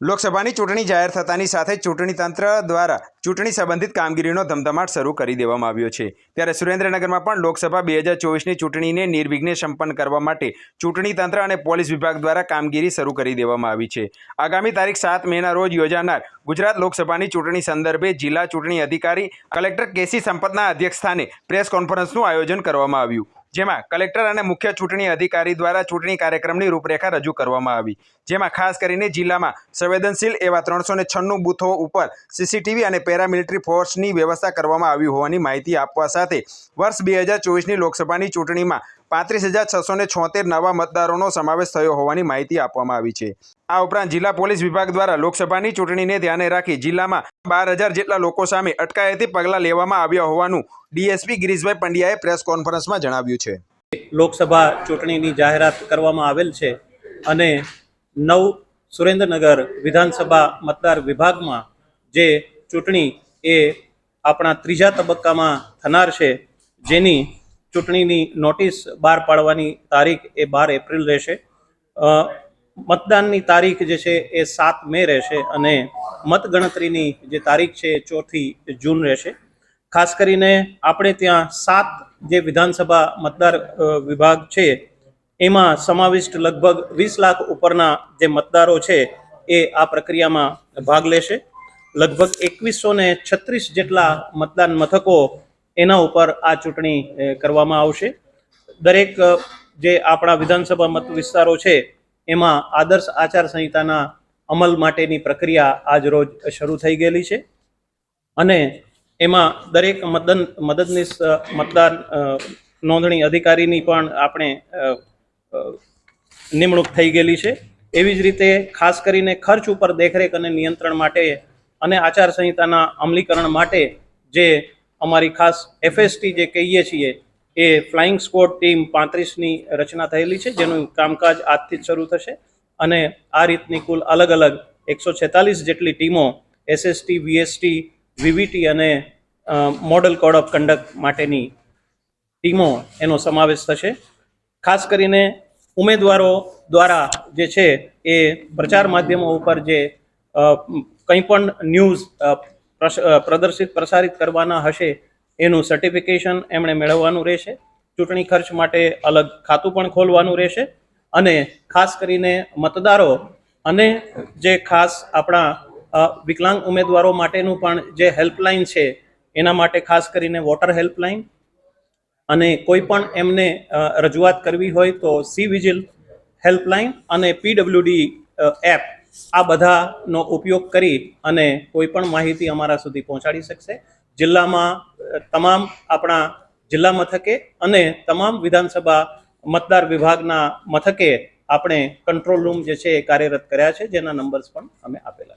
લોકસભાની ચૂંટણી જાહેર થતાની સાથે ચૂંટણી તંત્ર દ્વારા ચૂંટણી સંબંધિત કામગીરીનો ધમધમાટ શરૂ કરી દેવામાં આવ્યો છે. ત્યારે સુરેન્દ્રનગરમાં પણ લોકસભા બે હજાર ચોવીસની ચૂંટણીને નિર્વિઘ્ને સંપન્ન કરવા માટે ચૂંટણી તંત્ર અને પોલીસ વિભાગ દ્વારા કામગીરી શરૂ કરી દેવામાં આવી છે. આગામી તારીખ સાત મેના રોજ યોજાનાર ગુજરાત લોકસભાની ચૂંટણી સંદર્ભે જિલ્લા ચૂંટણી અધિકારી કલેક્ટર કેસી સંપતના અધ્યક્ષસ્થાને પ્રેસ કોન્ફરન્સનું આયોજન કરવામાં આવ્યું. જેમાં કલેક્ટર અને મુખ્ય ચૂંટણી અધિકારી દ્વારા ચૂંટણી કાર્યક્રમની રૂપરેખા રજૂ કરવામાં આવી. જેમાં ખાસ કરીને જિલ્લામાં સંવેદનશીલ એવા ત્રણસો ને છન્નું બૂથો ઉપર સીસીટીવી અને પેરામિલિટરી ફોર્સની વ્યવસ્થા કરવામાં આવી હોવાની માહિતી આપવા સાથે વર્ષ બે હજાર ચોવીસની લોકસભાની ચૂંટણીમાં પાંત્રીસ હજાર છસો ને છોતેર નવા મતદારોનો સમાવેશ થયો હોવાની માહિતી આપવામાં આવી છે. આ ઉપરાંત જિલ્લા પોલીસ વિભાગ દ્વારા લોકસભાની ચૂંટણીને ધ્યાને રાખી જિલ્લામાં બાર હજાર જેટલા લોકો સામે અટકાયતી પગલાં લેવામાં આવ્યા હોવાનું ડીએસપી ગિરીશભાઈ પંડ્યાએ પ્રેસ કોન્ફરન્સમાં જણાવ્યું છે. લોકસભા ચૂંટણીની જાહેરાત કરવામાં આવેલ છે અને નવ સુરેન્દ્રનગર વિધાનસભા મતદાર વિભાગમાં જે ચૂંટણી એ આપણા ત્રીજા તબક્કામાં થનાર છે, જેની ચૂંટણીની નોટિસ બહાર પાડવાની તારીખ એ બાર એપ્રિલ રહેશે. મતદાનની તારીખ જે છે એ સાત મે રહેશે અને મતગણતરીની જે તારીખ છે એ ચોથી જૂન રહેશે. ખાસ કરીને આપણે ત્યાં સાત જે વિધાનસભા મતદાર વિભાગ છે, એમાં સમાવિષ્ટ લગભગ વીસ લાખ ઉપરના જે મતદારો છે એ આ પ્રક્રિયામાં ભાગ લેશે. લગભગ એકવીસો છત્રીસ જેટલા મતદાન મથકો એના ઉપર આ ચૂંટણી કરવામાં આવશે. દરેક જે આપણા વિધાનસભા મત વિસ્તારો છે, એમાં આદર્શ આચાર સંહિતાના અમલ માટેની પ્રક્રિયા આજ રોજ શરૂ થઈ ગયેલી છે. અને એમાં દરેક મતદાન મદદનીશ મતદાન નોંધણી અધિકારીની પણ આપણે નિમણૂક થઈ ગયેલી છે. એવી જ રીતે ખાસ કરીને ખર્ચ ઉપર દેખરેખ અને નિયંત્રણ માટે અને આચારસંહિતાના અમલીકરણ માટે જે અમારી ખાસ એફએસટી જે કહીએ છીએ, એ ફ્લાઇંગ સ્કોડ ટીમ પાંત્રીસની રચના થયેલી છે, જેનું કામકાજ આજથી જ શરૂ થશે. અને આ રીતની કુલ અલગ અલગ એકસો છેતાલીસ જેટલી ટીમો એસએસટી વીએસટી વીવીટી અને મોડલ કોડ ઓફ કન્ડક્ટ માટેની ટીમો એનો સમાવેશ થશે. ખાસ કરીને ઉમેદવારો દ્વારા જે છે એ પ્રચાર માધ્યમો ઉપર જે કંઈ પણ ન્યૂઝ પ્રદર્શિત, પ્રસારિત કરવાના હશે એનું સર્ટિફિકેશન એમણે મેળવવાનું રહેશે. ચૂંટણી ખર્ચ માટે અલગ ખાતું પણ ખોલવાનું રહેશે અને ખાસ કરીને મતદારો અને જે ખાસ આપણા વિકલાંગ ઉમેદવારો માટેનું પણ જે હેલ્પલાઇન છે એના માટે ખાસ કરીને વોટર હેલ્પલાઇન અને કોઈ પણ એમને રજૂઆત કરવી હોય તો સી વિજિલ હેલ્પલાઇન અને પીડબ્લ્યુડી એપ આ બધાનો ઉપયોગ કરી અને કોઈ પણ માહિતી અમારા સુધી પહોંચાડી શકશે. જિલ્લામાં તમામ આપણા જિલ્લા મથકે અને તમામ વિધાનસભા મતદાર વિભાગના મથકે આપણે કંટ્રોલ રૂમ જે છે એ કાર્યરત કર્યા છે, જેના નંબર્સ પણ અમે આપેલા